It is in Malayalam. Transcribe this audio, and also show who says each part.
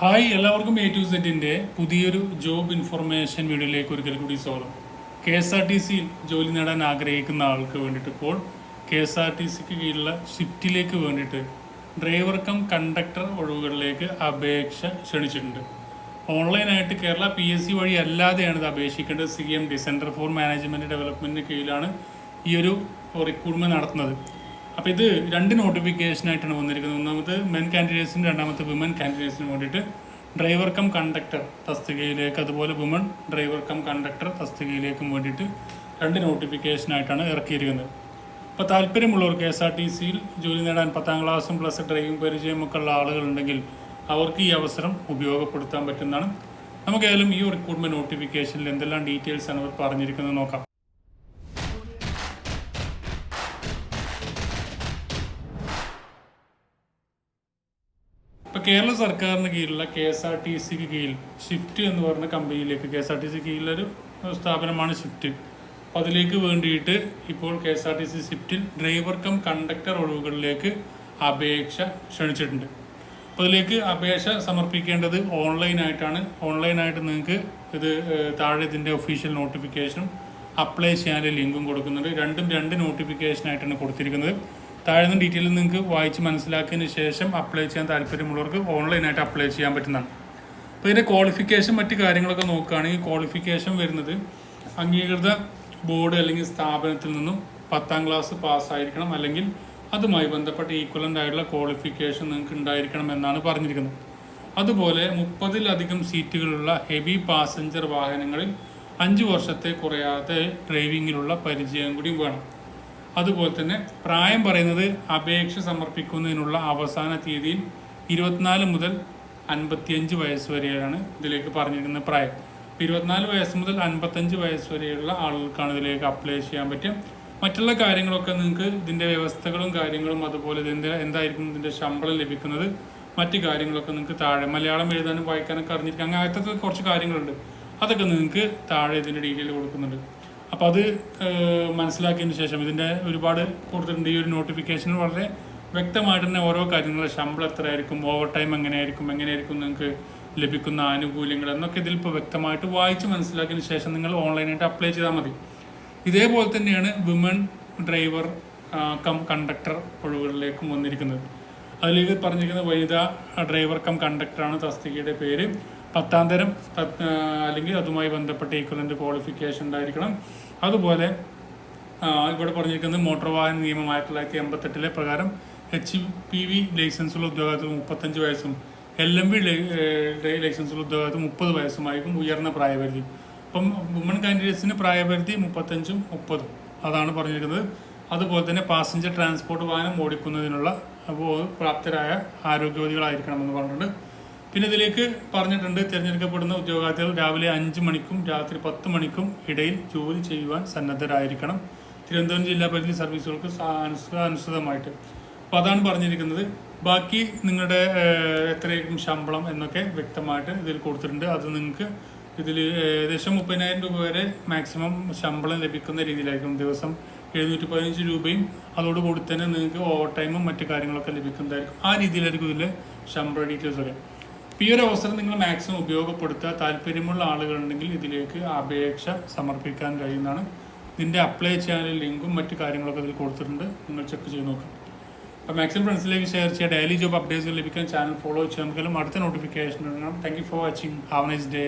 Speaker 1: ഹായ് എല്ലാവർക്കും എ ടു സെറ്റിന്റെ പുതിയൊരു ജോബ് ഇൻഫർമേഷൻ വീഡിയോയിലേക്ക് ഒരിക്കൽ കൂടി സ്വാഗതം. കെ എസ് ആർ ടി സിയിൽ ജോലി നേടാൻ ആഗ്രഹിക്കുന്ന ആൾക്ക് വേണ്ടിയിട്ട് ഇപ്പോൾ കെ എസ് ആർ ടി സിക്ക് കീഴിലുള്ള ഷിഫ്റ്റിലേക്ക് വേണ്ടിയിട്ട് ഡ്രൈവർ കം കണ്ടക്ടർ ഒഴിവുകളിലേക്ക് അപേക്ഷ ക്ഷണിച്ചിട്ടുണ്ട്. ഓൺലൈനായിട്ട് കേരള പി എസ് സി വഴി അല്ലാതെയാണ് ഇത് അപേക്ഷിക്കേണ്ടത്. C M D centre for management ഡെവലപ്മെന്റിന് കീഴിലാണ് ഈ ഒരു റിക്രൂട്ട്മെന്റ് നടത്തുന്നത്. അപ്പോൾ ഇത് രണ്ട് നോട്ടിഫിക്കേഷനായിട്ടാണ് വന്നിരിക്കുന്നത്. ഒന്നാമത് മെൻ കാൻഡിഡേറ്റ്സിന് രണ്ടാമത്തെ വിമൻ കാൻഡിഡേറ്റ്സിന് വേണ്ടിയിട്ട് ഡ്രൈവർ കം കണ്ടക്ടർ തസ്തികയിലേക്ക് അതുപോലെ വുമൺ ഡ്രൈവർ കം കണ്ടക്ടർ തസ്തികയിലേക്കും വേണ്ടിയിട്ട് രണ്ട് നോട്ടിഫിക്കേഷനായിട്ടാണ് ഇറക്കിയിരിക്കുന്നത്. അപ്പോൾ താല്പര്യമുള്ളവർ കെ എസ് ആർ ടി സിയിൽ ജോലി നേടാൻ പത്താം ക്ലാസ്സും പ്ലസ് ഡ്രൈവിംഗ് പരിചയമൊക്കെ ഉള്ള ആളുകളുണ്ടെങ്കിൽ അവർക്ക് ഈ അവസരം ഉപയോഗപ്പെടുത്താൻ പറ്റുന്നതാണ്. നമുക്കേതായാലും ഈ റിക്രൂട്ട്മെന്റ് നോട്ടിഫിക്കേഷനിൽ എന്തെല്ലാം ഡീറ്റെയിൽസ് ആണ് അവർ പറഞ്ഞിരിക്കുന്നത് നോക്കാം. കേരള സർക്കാരിന് കീഴിലുള്ള കെ എസ് ആർ ടി സിക്ക് കീഴിൽ ഷിഫ്റ്റ് എന്ന് പറഞ്ഞ കമ്പനിയിലേക്ക് K S R T C കീഴിലൊരു സ്ഥാപനമാണ് ഷിഫ്റ്റ് അപ്പോൾ അതിലേക്ക് വേണ്ടിയിട്ട് ഇപ്പോൾ K S R T C ഷിഫ്റ്റിൽ driver cum conductor ഒഴിവുകളിലേക്ക് അപേക്ഷ ക്ഷണിച്ചിട്ടുണ്ട്. അപ്പോൾ അതിലേക്ക് അപേക്ഷ സമർപ്പിക്കേണ്ടത് ഓൺലൈനായിട്ടാണ് ഓൺലൈനായിട്ട് നിങ്ങൾക്ക് ഇത് താഴെ ഇതിന്റെ ഒഫീഷ്യൽ നോട്ടിഫിക്കേഷനും അപ്ലൈ ചെയ്യാനുള്ള ലിങ്കും കൊടുക്കുന്നുണ്ട്. രണ്ടും രണ്ട് നോട്ടിഫിക്കേഷനായിട്ടാണ് കൊടുത്തിരിക്കുന്നത്. താഴെ നിന്ന് ഡീറ്റെയിൽ നിങ്ങൾക്ക് വായിച്ച് മനസ്സിലാക്കിയതിന് ശേഷം അപ്ലൈ ചെയ്യാൻ താല്പര്യമുള്ളവർക്ക് ഓൺലൈനായിട്ട് അപ്ലൈ ചെയ്യാൻ പറ്റുന്നതാണ്. അപ്പോൾ ഇതിന്റെ ക്വാളിഫിക്കേഷൻ മറ്റ് കാര്യങ്ങളൊക്കെ നോക്കുകയാണെങ്കിൽ ക്വാളിഫിക്കേഷൻ വരുന്നത് അംഗീകൃത ബോർഡ് അല്ലെങ്കിൽ സ്ഥാപനത്തിൽ നിന്നും പത്താം ക്ലാസ് പാസ്സായിരിക്കണം അല്ലെങ്കിൽ അതുമായി ബന്ധപ്പെട്ട ഈക്വലന്റ് ആയിട്ടുള്ള ക്വാളിഫിക്കേഷൻ നിങ്ങൾക്ക് ഉണ്ടായിരിക്കണം എന്നാണ് പറഞ്ഞിരിക്കുന്നത്. അതുപോലെ മുപ്പതിലധികം സീറ്റുകളുള്ള ഹെവി പാസഞ്ചർ വാഹനങ്ങളിൽ അഞ്ച് വർഷത്തെ കുറയാതെ ഡ്രൈവിങ്ങിലുള്ള പരിചയം കൂടി വേണം. അതുപോലെ തന്നെ പ്രായം പറയുന്നത് അപേക്ഷ സമർപ്പിക്കുന്നതിനുള്ള അവസാന തീയതിയിൽ ഇരുപത്തിനാല് മുതൽ അൻപത്തിയഞ്ച് വയസ്സ് വരെയാണ് ഇതിലേക്ക് പറഞ്ഞിരിക്കുന്ന പ്രായം. ഇരുപത്തിനാല് വയസ്സ് മുതൽ അൻപത്തഞ്ച് വയസ്സ് വരെയുള്ള ആളുകൾക്കാണ് ഇതിലേക്ക് അപ്ലൈ ചെയ്യാൻ പറ്റും മറ്റുള്ള കാര്യങ്ങളൊക്കെ നിങ്ങൾക്ക് ഇതിന്റെ വ്യവസ്ഥകളും കാര്യങ്ങളും അതുപോലെ ഇതിന്റെ എന്തായിരിക്കും ഇതിന്റെ ശമ്പളം ലഭിക്കുന്നത് മറ്റു കാര്യങ്ങളൊക്കെ നിങ്ങൾക്ക് താഴെ മലയാളം എഴുതാനും വായിക്കാനൊക്കെ അറിഞ്ഞിരിക്കുക അത്തരത്തിൽ കുറച്ച് കാര്യങ്ങളുണ്ട്. അതൊക്കെ നിങ്ങൾക്ക് താഴെ ഇതിന്റെ ഡീറ്റെയിൽ കൊടുക്കുന്നുണ്ട്. അപ്പോൾ അത് മനസ്സിലാക്കിയതിന് ശേഷം ഇതിന്റെ ഒരുപാട് കൊടുത്തിട്ടുണ്ട് ഈ ഒരു നോട്ടിഫിക്കേഷൻ വളരെ വ്യക്തമായിട്ട് തന്നെ ഓരോ കാര്യങ്ങൾ ശമ്പളം എത്രയായിരിക്കും ഓവർ ടൈം എങ്ങനെയായിരിക്കും എങ്ങനെയായിരിക്കും നിങ്ങൾക്ക് ലഭിക്കുന്ന ആനുകൂല്യങ്ങൾ എന്നൊക്കെ ഇതിൽ ഇപ്പോൾ വ്യക്തമായിട്ട് വായിച്ച് മനസ്സിലാക്കിയതിന് ശേഷം നിങ്ങൾ ഓൺലൈനായിട്ട് അപ്ലൈ ചെയ്താൽ മതി. ഇതേപോലെ തന്നെയാണ് വിമൺ ഡ്രൈവർ കം കണ്ടക്ടർ ഒഴിവുകളിലേക്കും വന്നിരിക്കുന്നത്. അതിലേക്ക് പറഞ്ഞിരിക്കുന്ന വനിതാ ഡ്രൈവർ കം കണ്ടക്ടറാണ് തസ്തികയുടെ പേര്. പത്താം തരം അല്ലെങ്കിൽ അതുമായി ബന്ധപ്പെട്ട ഈക്വലന്റ് ക്വാളിഫിക്കേഷൻ ഉണ്ടായിരിക്കണം. അതുപോലെ ഇവിടെ പറഞ്ഞിരിക്കുന്നത് മോട്ടോർ വാഹന നിയമം ആയിരത്തി തൊള്ളായിരത്തി എൺപത്തെട്ടിലെ പ്രകാരം എച്ച് പി വി ലൈസൻസുള്ള ഉദ്യോഗാർത്ഥികൾ മുപ്പത്തഞ്ച് വയസ്സും എൽ എം ബി ലൈസൻസുള്ള ഉദ്യോഗാർത്ഥികൾ മുപ്പത് വയസ്സുമായിരിക്കും ഉയർന്ന പ്രായപരിധി. അപ്പം വുമൺ കാൻഡിഡേറ്റ്സിന് പ്രായപരിധി മുപ്പത്തഞ്ചും മുപ്പതും. അതാണ് പറഞ്ഞിരിക്കുന്നത്. അതുപോലെ തന്നെ പാസഞ്ചർ ട്രാൻസ്പോർട്ട് വാഹനം ഓടിക്കുന്നതിനുള്ള പ്രാപ്തരായ ആരോഗ്യവതികളായിരിക്കണമെന്ന് പറഞ്ഞിട്ടുണ്ട്. പിന്നെ ഇതിലേക്ക് പറഞ്ഞിട്ടുണ്ട് തിരഞ്ഞെടുക്കപ്പെടുന്ന ഉദ്യോഗാർത്ഥികൾ രാവിലെ അഞ്ച് മണിക്കും രാത്രി പത്ത് മണിക്കും ഇടയിൽ ജോലി ചെയ്യുവാൻ സന്നദ്ധരായിരിക്കണം. തിരുവനന്തപുരം ജില്ലാ പരിധി സർവീസുകൾക്ക് അനുസൃതമായിട്ട്. അപ്പോൾ അതാണ് പറഞ്ഞിരിക്കുന്നത്. ബാക്കി നിങ്ങളുടെ എത്രയായിരിക്കും ശമ്പളം എന്നൊക്കെ വ്യക്തമായിട്ട് ഇതിൽ കൊടുത്തിട്ടുണ്ട്. അത് നിങ്ങൾക്ക് ഇതിൽ ഏകദേശം മുപ്പതിനായിരം രൂപ വരെ മാക്സിമം ശമ്പളം ലഭിക്കുന്ന രീതിയിലായിരിക്കും. ദിവസം എഴുന്നൂറ്റി പതിനഞ്ച് രൂപയും അതോടുകൂടി തന്നെ നിങ്ങൾക്ക് ഓവർ ടൈമും മറ്റു കാര്യങ്ങളൊക്കെ ലഭിക്കുന്നതായിരിക്കും. ആ രീതിയിലായിരിക്കും ഇതിൽ ശമ്പള ഡീറ്റെയിൽസ് വരെ അപ്പോൾ ഈ ഒരു അവസരം നിങ്ങൾ മാക്സിമം ഉപയോഗപ്പെടുത്തുക. താല്പര്യമുള്ള ആളുകളുണ്ടെങ്കിൽ ഇതിലേക്ക് അപേക്ഷ സമർപ്പിക്കാൻ കഴിയുന്നതാണ്. ഇതിന്റെ അപ്ലൈ ചെയ്യാനുള്ള ലിങ്കും മറ്റു കാര്യങ്ങളൊക്കെ ഇതിൽ കൊടുത്തിട്ടുണ്ട്. നിങ്ങൾ ചെക്ക് ചെയ്ത് നോക്കാം. അപ്പോൾ മാക്സിമം ഫ്രണ്ട്സിലേക്ക് ഷെയർ ചെയ്യുക. ഡെയിലി ജോബ് അപ്ഡേറ്റ്സ് ലഭിക്കാൻ ചാനൽ ഫോളോ ചെയ്യാൻ നമുക്കെല്ലാം അടുത്ത notification thank you for watching have nice day